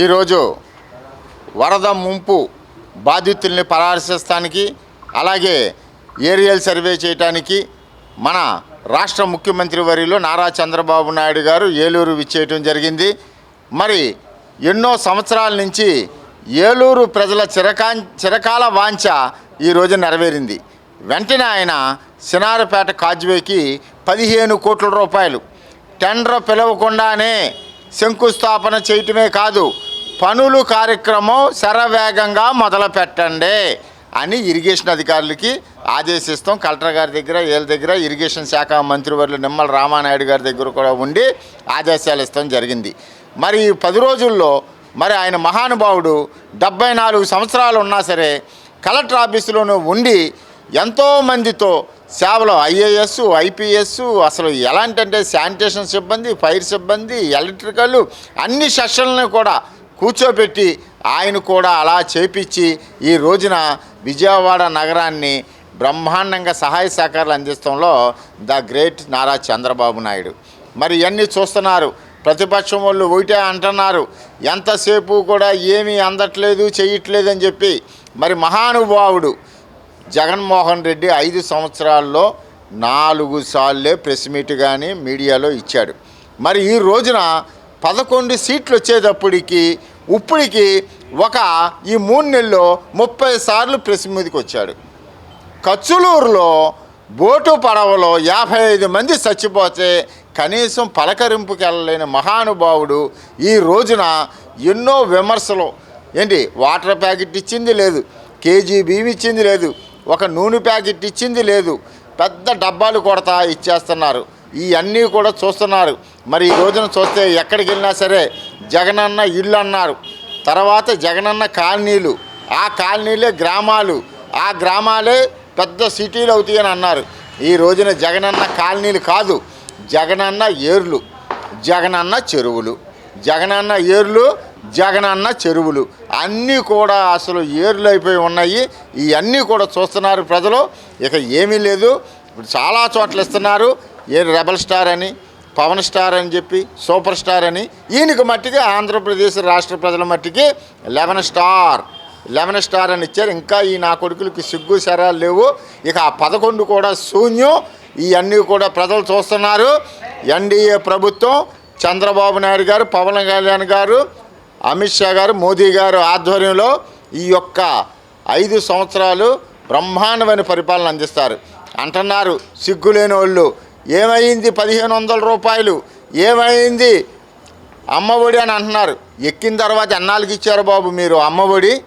ఈరోజు వరద ముంపు బాధితుల్ని పరామర్శిస్తానికి అలాగే ఏరియల్ సర్వే చేయటానికి మన రాష్ట్ర ముఖ్యమంత్రి వరిలో నారా చంద్రబాబు నాయుడు గారు ఏలూరు విచ్చేయటం జరిగింది. మరి ఎన్నో సంవత్సరాల నుంచి ఏలూరు ప్రజల చిరకా చిరకాల వాంఛ ఈరోజు నెరవేరింది. వెంటనే ఆయన సినారపేట కాజ్వేకి పదిహేను కోట్ల రూపాయలు. టెండర్ పిలవకుండానే శంకుస్థాపన చేయటమే కాదు పనులు కార్యక్రమం శరవేగంగా మొదలు పెట్టండి అని ఇరిగేషన్ అధికారులకి ఆదేశిస్తాం. కలెక్టర్ గారి దగ్గర వీళ్ళ దగ్గర ఇరిగేషన్ శాఖ మంత్రివర్యులు నిమ్మల రామానాయుడు గారి దగ్గర కూడా ఉండి ఆదేశాలు ఇస్తాం జరిగింది. మరి ఈ పది రోజుల్లో మరి ఆయన మహానుభావుడు డెబ్బై నాలుగు సంవత్సరాలు ఉన్నా సరే కలెక్టర్ ఆఫీసులోనూ ఉండి ఎంతోమందితో సేవలో ఐఏఎస్ ఐపీఎస్ అసలు ఎలాంటి అంటే శానిటేషన్ సిబ్బంది ఫైర్ సిబ్బంది ఎలక్ట్రికల్ అన్ని సెషన్లను కూడా కూర్చోబెట్టి ఆయన కూడా అలా చేపించి ఈ రోజున విజయవాడ నగరాన్ని బ్రహ్మాండంగా సహాయ సహకారాలు అందిస్తంలో ద గ్రేట్ నారా చంద్రబాబు నాయుడు. మరి ఇవన్నీ చూస్తున్నారు. ప్రతిపక్షం వాళ్ళు ఒకటే అంటున్నారు. ఎంతసేపు కూడా ఏమీ అందట్లేదు చేయట్లేదు అని చెప్పి. మరి మహానుభావుడు జగన్మోహన్ రెడ్డి ఐదు సంవత్సరాల్లో నాలుగు సార్లే ప్రెస్ మీట్ కానీ మీడియాలో ఇచ్చాడు. మరి ఈ రోజున పదకొండు సీట్లు వచ్చేటప్పటికి ఇప్పటికి ఒక ఈ మూడు నెలల్లో ముప్పై సార్లు ప్రెస్ మీదకి వచ్చాడు. కచ్చులూరులో బోటు పడవలో యాభై ఐదు మంది చచ్చిపోతే కనీసం పలకరింపుకి వెళ్ళలేని మహానుభావుడు ఈ రోజున ఎన్నో విమర్శలు. ఏంటి వాటర్ ప్యాకెట్ ఇచ్చింది లేదు కేజీ బియ్యం ఇచ్చింది లేదు ఒక నూనె ప్యాకెట్ ఇచ్చింది లేదు. పెద్ద డబ్బాలు కొడతా ఇచ్చేస్తున్నారు. ఇవన్నీ కూడా చూస్తున్నారు. మరి ఈ రోజున చూస్తే ఎక్కడికి వెళ్ళినా సరే జగనన్న ఇల్లు అన్నారు. తర్వాత జగనన్న కాలనీలు. ఆ కాలనీలే గ్రామాలు. ఆ గ్రామాలే పెద్ద సిటీలు అవుతాయని అన్నారు. ఈ రోజున జగనన్న కాలనీలు కాదు జగనన్న ఏర్లు. జగనన్న చెరువులు. జగనన్న ఏర్లు జగనన్న చెరువులు. అన్నీ కూడా అసలు ఏర్లు అయిపోయి ఉన్నాయి. ఇవన్నీ కూడా చూస్తున్నారు ప్రజలు. ఇక ఏమీ లేదు. ఇప్పుడు చాలా చోట్ల ఇస్తున్నారు. ఏ రెబల్ స్టార్ అని పవన్ స్టార్ అని చెప్పి సూపర్ స్టార్ అని. ఈయనకు మట్టికి ఆంధ్రప్రదేశ్ రాష్ట్ర ప్రజల మట్టికి లెవెన్ స్టార్. లెవెన్ స్టార్ అని ఇచ్చారు. ఇంకా ఈ నా కొడుకులకి సిగ్గు శరాలు లేవు. ఇక ఆ పదకొండు కూడా శూన్యం. ఇవన్నీ కూడా ప్రజలు చూస్తున్నారు. ఎన్డీఏ ప్రభుత్వం చంద్రబాబు నాయుడు గారు పవన్ కళ్యాణ్ గారు అమిత్ షా గారు మోదీ గారు ఆధ్వర్యంలో ఈ యొక్క ఐదు సంవత్సరాలు బ్రహ్మాండమైన పరిపాలన అందిస్తారు. అంటున్నారు సిగ్గులేని వాళ్ళు ఏమైంది పదిహేను వందల రూపాయలు? ఏమైంది? అమ్మఒడి అని అంటున్నారు. ఎక్కిన తర్వాత ఎన్నాళ్ళకి ఇచ్చారు బాబు మీరు? అమ్మఒడి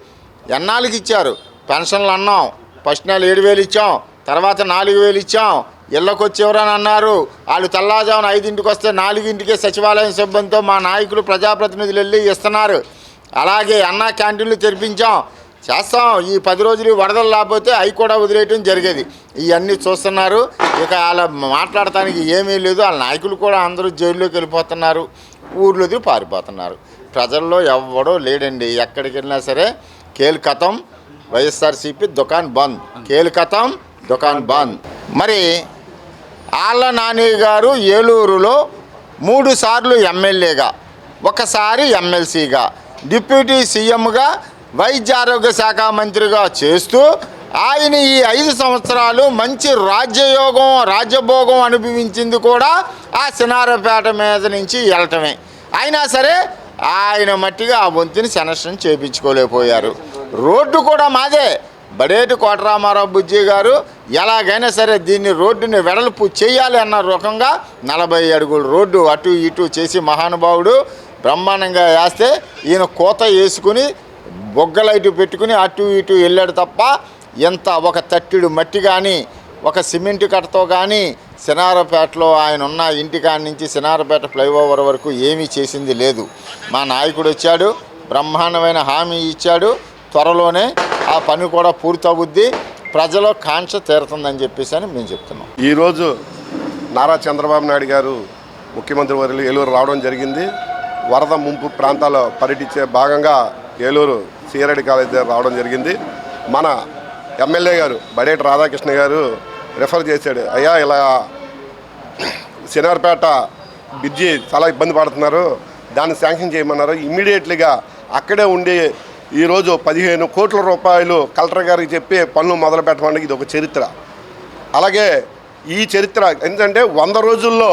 ఎన్నాళ్ళకి ఇచ్చారు? పెన్షన్లు అన్నాం. ఫస్ట్ నెల ఏడు వేలు ఇచ్చాం. తర్వాత నాలుగు వేలు ఇచ్చాం. ఇళ్ళకొచ్చి ఎవరని అన్నారు. వాళ్ళు తెల్లారుజామున ఐదింటికి వస్తే నాలుగింటికే సచివాలయం సిబ్బందితో మా నాయకులు ప్రజాప్రతినిధులు వెళ్ళి ఇస్తున్నారు. అలాగే అన్న క్యాంటీన్లు తెరిపించాం. చేస్తాం. ఈ పది రోజులు వరదలు లేకపోతే అవి కూడా వదిలేయటం జరిగేది. ఇవన్నీ చూస్తున్నారు. ఇక వాళ్ళ మాట్లాడటానికి ఏమీ లేదు. వాళ్ళ నాయకులు కూడా అందరూ జైల్లోకి వెళ్ళిపోతున్నారు. ఊర్లోది పారిపోతున్నారు. ప్రజల్లో ఎవడో లేడండి. ఎక్కడికి వెళ్ళినా సరే కేల్కతం వైఎస్ఆర్సీపీ దుకాన్ బంద్. కేల్కతం దుకాన్ బంద్. మరి ఆళ్ళ నాని గారు ఏలూరులో మూడుసార్లు ఎమ్మెల్యేగా ఒకసారి ఎమ్మెల్సీగా డిప్యూటీ సీఎంగా వైద్య ఆరోగ్య శాఖ మంత్రిగా చేస్తూ ఆయన ఈ ఐదు సంవత్సరాలు మంచి రాజ్యయోగం రాజ్యభోగం అనుభవించింది కూడా ఆ సినారపేట మీద నుంచి వెళ్ళటమే. అయినా సరే ఆయన మట్టిగా ఆ వంతుని సెనక్షన్ చేయించుకోలేకపోయారు రోడ్డు కూడా మాదే. బడేటి కోటరామారావు బుజ్జి గారు ఎలాగైనా సరే దీన్ని రోడ్డుని వెడల్పు చేయాలి అన్న రకంగా నలభై అడుగుల రోడ్డు అటు ఇటు చేసి మహానుభావుడు బ్రహ్మాండంగా వేస్తే ఈయన కోత వేసుకుని బొగ్గలైటు పెట్టుకుని అటు ఇటు వెళ్ళాడు తప్ప ఎంత ఒక తట్టిడు మట్టి కానీ ఒక సిమెంట్ కట్టతో కానీ సినారపేటలో ఆయన ఉన్న ఇంటికాడ నుంచి సినారపేట ఫ్లైఓవర్ వరకు ఏమీ చేసింది లేదు. మా నాయకుడు వచ్చాడు బ్రహ్మాండమైన హామీ ఇచ్చాడు త్వరలోనే ఆ పని కూడా పూర్తవుద్ది ప్రజల కాంక్ష తీరుతుందని చెప్పేసి అని మేము చెప్తున్నాం. ఈరోజు నారా చంద్రబాబు నాయుడు గారు ముఖ్యమంత్రి వర్యులు ఏలూరు రావడం జరిగింది. వరద ముంపు ప్రాంతాల్లో పర్యటించే భాగంగా ఏలూరు సీఆర్ఐడి కాలేజ్ దగ్గర రావడం జరిగింది. మన ఎమ్మెల్యే గారు బడేటి రాధాకృష్ణ గారు రెఫర్ చేశాడు అయ్యా ఇలా శనివారపేట బ్రిడ్జి చాలా ఇబ్బంది పడుతున్నారు దాన్ని శాంక్షన్ చేయమన్నారు. ఇమ్మీడియట్లీగా అక్కడే ఉండి ఈరోజు పదిహేను కోట్ల రూపాయలు కలెక్టర్ గారికి చెప్పి పనులు మొదలు పెట్టడానికి ఇది ఒక చరిత్ర. అలాగే ఈ చరిత్ర ఎందుకంటే వంద రోజుల్లో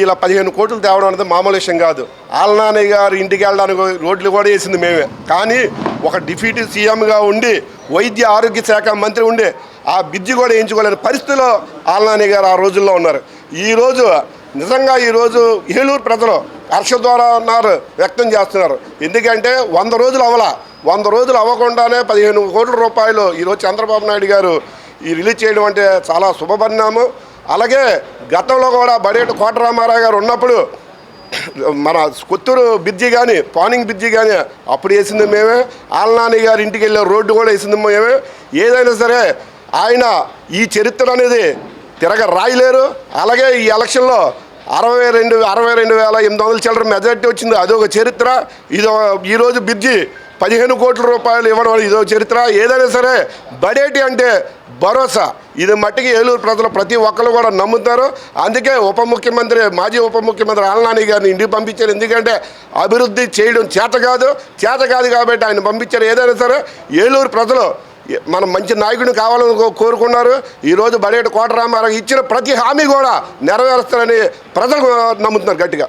ఇలా పదిహేను కోట్లు తేవడం అనేది మామూలు విషయం కాదు. ఆలనాని గారు ఇంటికి వెళ్ళడానికి రోడ్లు కూడా వేసింది మేమే. కానీ ఒక డిప్యూటీ సీఎంగా ఉండి వైద్య ఆరోగ్య శాఖ మంత్రి ఉండి ఆ బిజ్జి కూడా వేయించుకోలేని పరిస్థితిలో ఆలనాని గారు ఆ రోజుల్లో ఉన్నారు. ఈరోజు నిజంగా ఈరోజు ఏలూరు ప్రజలు హర్ష ద్వారా ఉన్నారు వ్యక్తం చేస్తున్నారు. ఎందుకంటే వంద రోజులు అవలా. వంద రోజులు అవ్వకుండానే పదిహేను కోట్ల రూపాయలు ఈరోజు చంద్రబాబు నాయుడు గారు ఈ రిలీజ్ చేయడం అంటే చాలా శుభపరిణామం. అలాగే గతంలో కూడా బడేటి కోటరామారావు గారు ఉన్నప్పుడు మన కొత్తూరు బ్రిడ్జి కానీ పానింగ్ బ్రిడ్జి కానీ అప్పుడు వేసింది మేమే. ఆలనాని గారి ఇంటికి వెళ్ళే రోడ్డు కూడా వేసింది మేమే. ఏదైనా సరే ఆయన ఈ చరిత్ర అనేది తిరగ రాయలేరు అలాగే ఈ ఎలక్షన్లో అరవై రెండు అరవై రెండు వేల ఎనిమిది వందల చిల్లర మెజార్టీ వచ్చింది. అదొక చరిత్ర. ఇది ఈరోజు బ్రిడ్జి పదిహేను కోట్ల రూపాయలు ఇవ్వడం ఇదో చరిత్ర. ఏదైనా సరే బడేటి అంటే భరోసా. ఇది మట్టికి ఏలూరు ప్రజలు ప్రతి ఒక్కరు కూడా నమ్ముతారు. అందుకే ఉప ముఖ్యమంత్రి మాజీ ఉప ముఖ్యమంత్రి ఆలనాని గారిని ఇంటికి పంపించారు. ఎందుకంటే అభివృద్ధి చేయడం చేత కాదు చేత కాదు కాబట్టి ఆయన పంపించారు. ఏదైనా సరే ఏలూరు ప్రజలు మనం మంచి నాయకుడిని కావాలని కోరుకున్నారు. ఈరోజు బడేటి కోటరామారావు ఇచ్చిన ప్రతి హామీ కూడా నెరవేరుస్తారని ప్రజలు నమ్ముతున్నారు గట్టిగా.